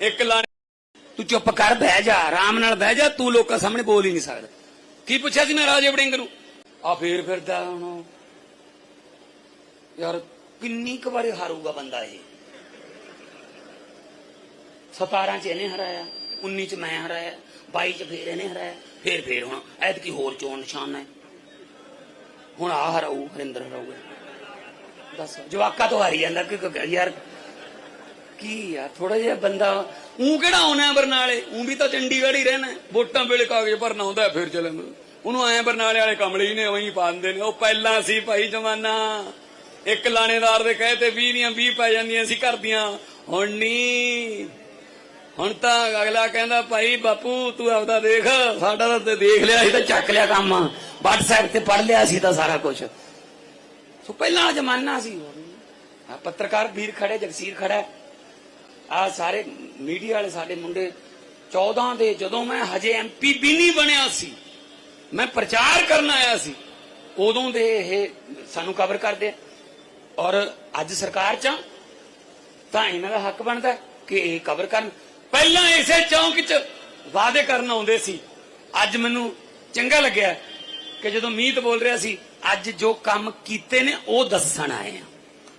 ਇੱਕ ਲਾਣੇ ਤੂੰ ਚੁੱਪ ਕਰ, ਬਹਿ ਜਾ, ਆਰਾਮ ਨਾਲ ਬਹਿ ਜਾ, ਤੂੰ ਲੋਕਾਂ ਸਾਹਮਣੇ ਬੋਲ ਹੀ ਨਹੀਂ ਸਕਦਾ। ਕੀ ਪੁੱਛਿਆ ਸੀ ਮੈਂ ਰਾਜੇ ਵੜਿੰਗ ਨੂੰ? ਆ ਫੇਰ ਫਿਰਦਾ ਹੁਣ। ਯਾਰ, ਕਿੰਨੀ ਕੁ ਵਾਰੀ ਹਾਰੂਗਾ ਬੰਦਾ ਇਹ? 17 ਚ ਇਹਨੇ ਹਰਾਇਆ 19 ਚ ਮੈਂ ਹਰਾਇਆ 22 ਚ ਫੇਰ ਇਹਨੇ ਹਰਾਇਆ, ਫੇਰ ਫੇਰ ਹੁਣ। ਐਤਕੀ ਹੋਰ ਚੋਣ ਨਿਸ਼ਾਨ ਹੈ ਹੁਣ ਆ ਹਰਾਊ, ਹਰਿੰਦਰ ਹਰਾਊਗਾ। ਦੱਸ, ਜਵਾਕਾ ਤੋਂ ਹਾਰੀ ਜਾਂਦਾ ਕਿ- ਯਾਰ ਕੀ ਆ? ਥੋੜਾ ਜਿਹਾ ਬੰਦਾ ਉਹ ਕਿਹੜਾ ਆਉਣਾ ਬਰਨਾਲੇ? ਉਹ ਵੀ ਤਾਂ ਚੰਡੀਗੜ੍ਹ ਹੀ ਰਹਿਣਾ ਵੋਟਾਂ ਵੇਲੇ ਕਾਗਜ਼ ਭਰਨਾ ਹੁੰਦਾ ਫਿਰ ਚੱਲੇ ਉਹਨੂੰ ਐ ਬਰਨਾਲੇ ਵਾਲੇ ਕਮਲੇ ਨੇ ਉਹੀ ਪਾ ਦਿੰਦੇ ਨੇ। ਉਹ ਪਹਿਲਾਂ ਸੀ ਭਾਈ ਜਮਾਨਾ। ਇੱਕ ਲਾਣੇਦਾਰ ਦੇ ਕਹੇ ਤੇ 20 ਦੀਆਂ 20 ਪੈ ਜਾਂਦੀਆਂ ਸੀ ਘਰ ਦੀਆਂ। ਹੁਣ ਨਹੀਂ ਹੁਣ ਤਾਂ ਅਗਲਾ ਕਹਿੰਦਾ, ਭਾਈ ਬਾਪੂ, ਤੂੰ ਆਪਦਾ ਦੇਖ। ਸਾਡਾ ਤਾਂ ਦੇਖ ਲਿਆ ਸੀ ਤਾਂ ਚੱਕ ਲਿਆ ਕੰਮ। WhatsApp ਤੇ ਪੜ ਲਿਆ ਸੀ ਤਾਂ ਸਾਰਾ ਕੁਝ ਸੋ ਪਹਿਲਾਂ ਜ਼ਮਾਨਾ ਸੀ। ਆ ਪੱਤਰਕਾਰ ਵੀਰ ਖੜੇ, ਜਗਸੀਰ ਖੜਾ ਆ ਸਾਰੇ ਮੀਡੀਆ ਵਾਲੇ ਸਾਡੇ ਮੁੰਡੇ 14 ਦੇ ਜਦੋਂ ਮੈਂ ਹਜੇ ਐਮਪੀ ਵੀ ਨਹੀਂ ਬਣਿਆ ਸੀ, ਮੈਂ ਪ੍ਰਚਾਰ ਕਰਨ ਆਇਆ ਸੀ, ਉਦੋਂ ਦੇ ਇਹ ਸਾਨੂੰ ਕਵਰ ਕਰਦੇ ਔਰ ਅੱਜ ਸਰਕਾਰ ਚ ਤਾਂ ਇਹਨਾਂ ਦਾ ਹੱਕ ਬਣਦਾ ਕਿ ਇਹ ਕਵਰ ਕਰਨ। ਪਹਿਲਾਂ ਇਸੇ ਚੌਂਕ 'ਚ ਵਾਅਦੇ ਕਰਨ ਆਉਂਦੇ ਸੀ। ਅੱਜ ਮੈਨੂੰ ਚੰਗਾ ਲੱਗਿਆ ਕਿ ਜਦੋਂ ਮੀਤ ਬੋਲ ਰਿਹਾ ਸੀ, ਅੱਜ ਜੋ ਕੰਮ ਕੀਤੇ ਨੇ ਉਹ ਦੱਸਣ ਆਏ ਆ।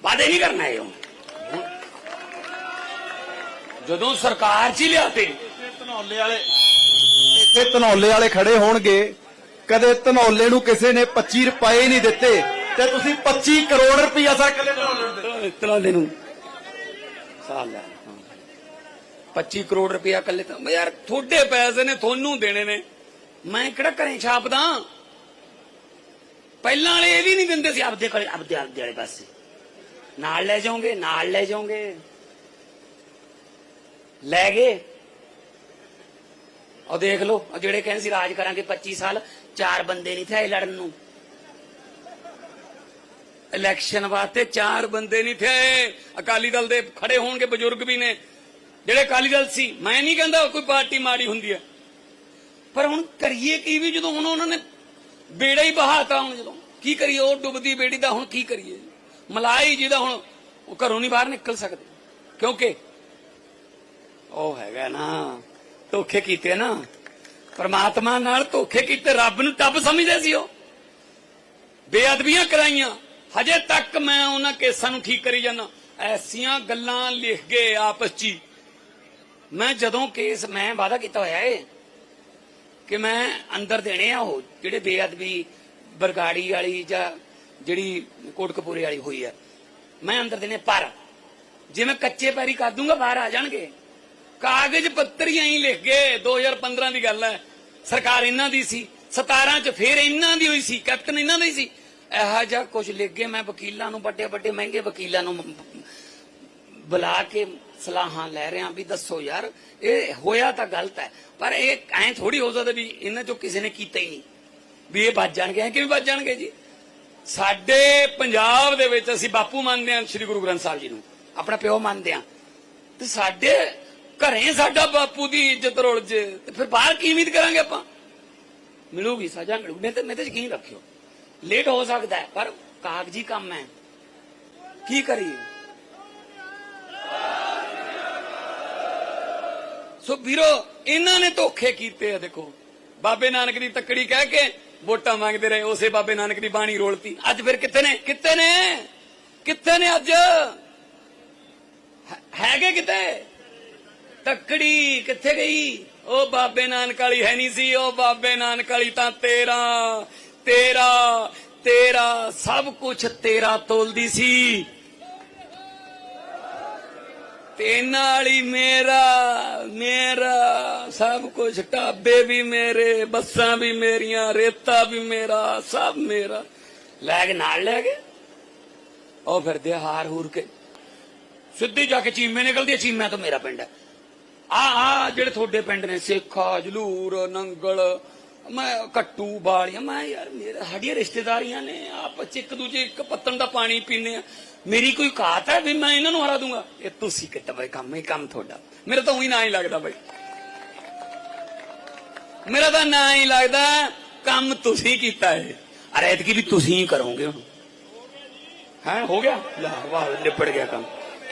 ਵਾਅਦੇ ਨਹੀਂ ਕਰਨ ਆਏ ਹੁਣ ਜਦੋਂ ਸਰਕਾਰ 'ਚ ਹੀ ਲਿਆਤੇ ਧਨੌਲੇ ਵਾਲੇ ਇੱਥੇ ਧਨੌਲੇ ਵਾਲੇ ਖੜੇ ਹੋਣਗੇ। ਕਦੇ ਧਨੌਲੇ ਨੂੰ ਕਿਸੇ ਨੇ 25 ਰੁਪਏ ਨਹੀਂ ਦਿੱਤੇ ਤੇ ਤੁਸੀਂ 25 ਕਰੋੜ ਰੁਪਇਆ ਸਾ ਕੱਲੇ ਧਨੌਲੇ ਨੂੰ ਦਿੱਤੇ। ਇਤਨਾ ਦੇ ਨੂੰ। ਸਾਲ ਲੈ। 25 ਕਰੋੜ ਰੁਪਇਆ ਕੱਲੇ ਤਾਂ ਯਾਰ ਤੁਹਾਡੇ ਪੈਸੇ ਨੇ ਤੁਹਾਨੂੰ ਦੇਣੇ ਨੇ। ਮੈਂ ਕਿਹੜਾ ਘਰੇ ਛਾਪਦਾ? ਪਹਿਲਾਂ ਵਾਲੇ ਇਹ ਵੀ ਨਹੀਂ ਦਿੰਦੇ ਸੀ ਆਪਦੇ ਕੋਲੇ ਆਪਦੇ ਆਪਦੇ ਵਾਲੇ ਪਾਸੇ। ਨਾਲ ਲੈ ਜਾਓਗੇ ਨਾਲ ਲੈ ਜਾਓਗੇ। ਲੈ ਗਏ। ਉਹ ਦੇਖ ਲਓ ਉਹ ਜਿਹੜੇ ਕਹਿੰਦੇ ਸੀ ਰਾਜ ਕਰਾਂਗੇ 25 ਸਾਲ, ਚਾਰ ਬੰਦੇ ਨਹੀਂ ਥੇ ਲੜਨ ਨੂੰ। ਇਲੈਕਸ਼ਨ ਵਾਸਤੇ ਚਾਰ ਬੰਦੇ ਨਹੀਂ ਥੇ ਅਕਾਲੀ ਦਲ ਦੇ ਖੜੇ ਹੋਣਗੇ ਬਜ਼ੁਰਗ ਵੀ ਨੇ। ਜਿਹੜੇ ਅਕਾਲੀ ਦਲ ਸੀ, ਮੈਂ ਨਹੀਂ ਕਹਿੰਦਾ ਕੋਈ ਪਾਰਟੀ ਮਾੜੀ ਹੁੰਦੀ ਹੈ। ਪਰ ਹੁਣ ਕਰੀਏ ਕੀ ਵੀ, ਜਦੋਂ ਹੁਣ ਉਹਨਾਂ ਨੇ ਬੇੜਾ ਹੀ ਬਹਾਤਾ ਹੁਣ ਜਦੋਂ। ਕੀ ਕਰੀਏ, ਉਹ ਡੁੱਬਦੀ ਬੇੜੀ ਦਾ ਹੁਣ ਕੀ ਕਰੀਏ? ਮਲਾਈ ਜਿਹਦਾ ਹੁਣ ਉਹ ਘਰੋਂ ਨਹੀਂ ਬਾਹਰ ਨਿਕਲ ਸਕਦੇ। ਕਿਉਂਕਿ ਉਹ ਹੈਗਾ ਨਾ, ਧੋਖੇ ਕੀਤੇ ਨਾ। ਪਰਮਾਤਮਾ ਨਾਲ ਧੋਖੇ ਕੀਤੇ, ਰੱਬ ਨੂੰ ਟੱਬ ਸਮਝਦੇ ਸੀ ਉਹ। ਬੇਅਦਬੀਆਂ ਕਰਾਈਆਂ। ਹਜੇ ਤੱਕ ਮੈਂ ਉਹਨਾਂ ਕੇਸਾਂ ਨੂੰ ਠੀਕ ਕਰੀ ਜਾਂਦਾ। ਐਸੀਆਂ ਗੱਲਾਂ ਲਿਖ ਗਏ ਆਪਸ 'ਚ ਮੈਂ ਜਦੋਂ ਕੇਸ, ਮੈਂ ਵਾਅਦਾ ਕੀਤਾ ਹੋਇਆ ਏ ਕਿ ਮੈਂ ਅੰਦਰ ਦੇਣੇ ਆ ਉਹ, ਜਿਹੜੇ ਬੇਅਦਬੀ, ਬਰਗਾੜੀ ਵਾਲੀ ਜਾਂ ਜਿਹੜੀ ਕੋਟਕਪੂਰੇ ਵਾਲੀ ਹੋਈ ਆ। ਮੈਂ ਅੰਦਰ ਦੇਣੇ ਪਰ ਜੇ ਮੈਂ ਕੱਚੇ ਪੈਰੀ ਕਰ ਦੂੰਗਾ, ਬਾਹਰ ਆ ਜਾਣਗੇ। ਕਾਗਜ਼ ਪੱਤਰ ਹੀ ਲਿਖ ਗਏ 2015 ਦੀ ਗੱਲ ਹੈ। ਸਰਕਾਰ ਇਹਨਾਂ ਦੀ ਸੀ 17 ਚ ਫੇਰ ਇਹਨਾਂ ਦੀ ਹੋਈ ਸੀ, ਕੈਪਟਨ ਇਹਨਾਂ ਦਾ ਹੀ ਸੀ। ਇਹੋ ਜਿਹਾ ਕੁਝ ਲਿਖ ਗਏ, ਮੈਂ ਵਕੀਲਾਂ ਨੂੰ ਵੱਡੇ ਵੱਡੇ ਮਹਿੰਗੇ ਵਕੀਲਾਂ ਨੂੰ ਬੁਲਾ ਕੇ ਸਲਾਹਾਂ ਲੈ ਰਿਹਾ ਵੀ ਦੱਸੋ ਯਾਰ, ਇਹ ਹੋਇਆ ਤਾਂ ਗਲਤ ਹੈ, ਪਰ ਇਹ ਐਂ ਥੋੜੀ ਹੋ ਸਕਦਾ ਵੀ ਇਹਨਾਂ ਚੋਂ ਕਿਸੇ ਨੇ ਕੀਤਾ ਹੀ ਨਹੀਂ। ਵੀ ਇਹ ਵੱਜ ਜਾਣਗੇ, ਐਂ ਕਿਵੇਂ ਵੱਜ ਜਾਣਗੇ ਜੀ? ਸਾਡੇ ਪੰਜਾਬ ਦੇ ਵਿੱਚ ਅਸੀਂ ਬਾਪੂ ਮੰਨਦੇ ਹਾਂ ਸ੍ਰੀ ਗੁਰੂ ਗ੍ਰੰਥ ਸਾਹਿਬ ਜੀ ਨੂੰ, ਆਪਣਾ ਪਿਓ ਮੰਨਦੇ ਹਾਂ। ਤੇ ਸਾਡੇ ਘਰੇ ਸਾਡਾ ਬਾਪੂ ਦੀ ਇੱਜ਼ਤ ਰੋਲ ਜੇ, ਤੇ ਫਿਰ ਬਾਹਰ ਕੀ ਉਮੀਦ ਕਰਾਂਗੇ ਆਪਾਂ? ਮਿਲੂਗੀ, ਸਜ਼ਾ ਮਿਲੂ। ਮੈਂ ਤੇ ਮੈਂ ਤੇ ਯਕੀਨ ਰੱਖਿਓ। ਲੇਟ ਹੋ ਸਕਦਾ ਹੈ, ਪਰ ਕਾਗਜ਼ੀ ਕੰਮ ਹੈ। ਕੀ ਕਰੀਏ? ਸੋ ਵੀਰੋ, ਇਹਨਾਂ ਨੇ ਧੋਖੇ ਕੀਤੇ ਆ, ਦੇਖੋ। ਬਾਬੇ ਨਾਨਕ ਦੀ ਤੱਕੜੀ ਕਹਿ ਕੇ ਵੋਟਾਂ ਮੰਗਦੇ ਰਹੇ, ਉਸੇ ਬਾਬੇ ਨਾਨਕ ਦੀ ਬਾਣੀ ਰੋਲਤੀ। ਅੱਜ ਫਿਰ ਕਿੱਥੇ ਨੇ? ਕਿੱਥੇ ਨੇ? ਕਿੱਥੇ ਨੇ ਅੱਜ? ਹੈਗੇ ਕਿਤੇ? ਤੱਕੜੀ ਕਿੱਥੇ ਗਈ? ਉਹ ਬਾਬੇ ਨਾਨਕ ਵਾਲੀ ਹੈ ਨਹੀਂ ਸੀ, ਉਹ ਬਾਬੇ ਨਾਨਕ ਵਾਲੀ ਤਾਂ ਤੇਰਾ ਤੇਰਾ ਤੇਰਾ, ਸਭ ਕੁਝ ਤੇਰਾ ਤੋਲਦੀ ਸੀ। ਤੇ ਨਾਲੀ ਮੇਰਾ ਮੇਰਾ, ਸਭ ਕੁਝ ਢਾਬੇ ਵੀ ਮੇਰੇ, ਬੱਸਾਂ ਵੀ ਮੇਰੀਆਂ, ਰੇਤਾ ਵੀ ਮੇਰਾ, ਸਭ ਮੇਰਾ। ਲੈ ਕੇ ਨਾਲ ਲੈ ਗਏ ਉਹ ਫਿਰਦੇ ਆ ਹਾਰ ਹੂਰ ਕੇ। ਸਿੱਧੀ ਜਾ ਕੇ ਚੀਮੇ ਨਿਕਲਦੀ ਚੀਮਾ ਚੀਮਿਆਂ ਤੋਂ ਮੇਰਾ ਪਿੰਡ ਹੈ। ਆ ਆ ਜਿਹੜੇ ਤੁਹਾਡੇ ਪਿੰਡ ਨੇ ਸੇਖਾ, ਜਲੂਰ, ਨੰਗਲ, ਮੈਂ ਕੱਟੂ, ਬਾਲੀਆਂ, ਮੈਂ ਯਾਰ ਮੇਰੇ ਸਾਡੀਆਂ ਰਿਸ਼ਤੇਦਾਰੀਆਂ ਨੇ ਆਪਸ ਚ ਇੱਕ ਦੂਜੇ ਇੱਕ ਪੱਤਨ ਦਾ ਪਾਣੀ ਪੀਨੇ ਆ। ਮੇਰੀ ਕੋਈ ਕਾਤ ਹੈ ਵੀ ਮੈਂ ਇਹਨਾਂ ਨੂੰ ਹਰਾ ਦੂੰਗਾ? ਇਹ ਤੁਸੀਂ ਕਿਤਾ ਬਈ, ਕੰਮ ਹੀ ਕੰਮ ਤੁਹਾਡਾ। ਮੇਰਾ ਤਾਂ ਉਹੀ ਨਾ ਹੀ ਲੱਗਦਾ ਬਈ। ਮੇਰਾ ਤਾਂ ਨਾ ਹੀ ਲੱਗਦਾ ਕੰਮ ਤੁਸੀਂ ਕੀਤਾ ਹੈ ਅਰੇ ਐਤਕੀ ਵੀ ਤੁਸੀਂ ਹੀ ਕਰੋਗੇ ਹੁਣ। ਹੈ, ਹੋ ਗਿਆ? ਲੈ, ਵਾਹ, ਲਿਪੜ ਗਿਆ ਕੰਮ।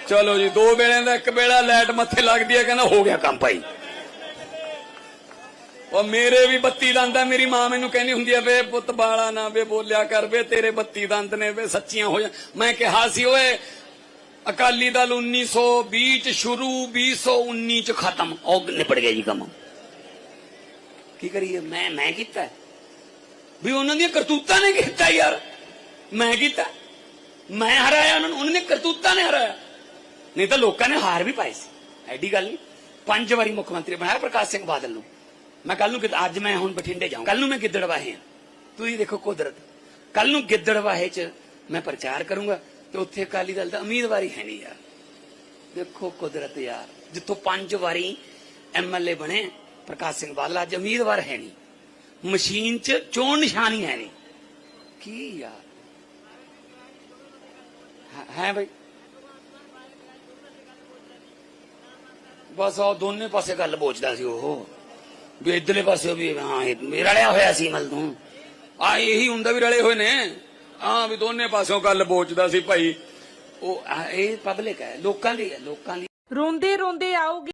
ਚਲੋ ਜੀ, ਦੋ ਵੇਲਿਆਂ ਦਾ ਇੱਕ ਵੇਲਾ ਲਾਈਟ ਮੱਥੇ ਲੱਗਦੀ ਹੈ, ਕਹਿੰਦਾ ਹੋ ਗਿਆ ਕੰਮ ਭਾਈ। ਉਹ ਮੇਰੇ ਵੀ ਬੱਤੀ ਦੰਦ ਆ, ਮੇਰੀ ਮਾਂ ਮੈਨੂੰ ਕਹਿੰਦੀ ਹੁੰਦੀ ਆ, ਵੇ ਪੁੱਤ ਬਾਲਾ ਨਾ, ਵੇ ਬੋਲਿਆ ਕਰ, ਵੇ ਤੇਰੇ ਬੱਤੀ ਦੰਦ ਨੇ, ਵੇ ਸੱਚੀਆਂ ਹੋ ਜਾ। ਮੈਂ ਕਿਹਾ ਸੀ, ਓਏ, ਅਕਾਲੀ ਦਲ 1920 ਚ ਸ਼ੁਰੂ 2019 ਚ ਖਤਮ, ਉਹ ਨਿਪਟ ਗਿਆ ਜੀ ਕੰਮ। ਕੀ ਕਰੀਏ? ਮੈਂ ਮੈਂ ਕੀਤਾ। ਵੀ ਉਹਨਾਂ ਦੀਆਂ ਕਰਤੂਤਾਂ ਨੇ ਕੀਤਾ ਯਾਰ। ਮੈਂ ਕੀਤਾ। ਮੈਂ ਹਰਾਇਆ ਉਹਨਾਂ ਨੂੰ, ਉਹਨਾਂ ਨੇ ਕਰਤੂਤਾਂ ਨੇ ਹਰਾਇਆ। ਨਹੀਂ ਤਾਂ ਲੋਕਾਂ ਨੇ ਹਾਰ ਵੀ ਪਾਈ ਸੀ। ਐਡੀ ਗੱਲ ਨਹੀਂ। ਪੰਜ ਵਾਰੀ ਮੁੱਖ ਮੰਤਰੀ ਬਣਾਇਆ ਪ੍ਰਕਾਸ਼ ਸਿੰਘ ਬਾਦਲ ਨੂੰ। ਮੈਂ ਕੱਲ ਨੂੰ ਅੱਜ ਮੈਂ ਹੁਣ ਬਠਿੰਡੇ ਜਾਊਂ ਕੱਲ ਨੂੰ ਮੈਂ ਗਿੱਦੜਵਾਹੇ ਹਾਂ। ਤੁਸੀਂ ਦੇਖੋ ਕੁਦਰਤ। ਕੱਲ ਨੂੰ ਗਿੱਦੜਵਾਹੇ 'ਚ ਮੈਂ ਪ੍ਰਚਾਰ ਕਰੂੰਗਾ ਤੇ ਉੱਥੇ ਅਕਾਲੀ ਦਲ ਦਾ ਉਮੀਦਵਾਰੀ ਹੈ ਨਹੀਂ ਯਾਰ। ਦੇਖੋ ਕੁਦਰਤ ਯਾਰ। ਜਿੱਥੋਂ ਪੰਜ ਵਾਰੀ ਐਮਐਲਏ ਬਣੇ, ਪ੍ਰਕਾਸ਼ ਸਿੰਘ ਬਾਦਲ ਅੱਜ ਉਮੀਦਵਾਰ ਹੈ ਨਹੀਂ। ਮਸ਼ੀਨ 'ਚ ਚੋਣ ਨਿਸ਼ਾਨੀ ਹੈ ਨਹੀਂ। ਕੀ ਯਾਰ। ਹੈ- ਹੈ ਬਸ ਉਹ ਦੋਨੇ ਪਾਸੇ ਗੱਲ ਬੋਚਦਾ ਸੀ ਉਹ। ਵੀ ਇਧਰਲੇ ਪਾਸੇ ਵੀ, ਹਾਂ, ਇਹ ਰਲਿਆ ਹੋਇਆ ਸੀ ਮਲ ਤੂੰ। ਆ, ਇਹੀ ਹੁੰਦਾ ਵੀ ਰਲੇ ਹੋਏ ਨੇ। ਆ, ਵੀ ਦੋਨੇ ਪਾਸਿਓਂ ਗੱਲ ਬੋਚਦਾ ਸੀ ਭਾਈ। ਉਹ ਇਹ ਪਬਲਿਕ ਹੈ, ਲੋਕਾਂ ਦੀ ਹੈ, ਲੋਕਾਂ ਦੀ। ਰੋਂਦੇ ਰੋਂਦੇ ਆਓਗੇ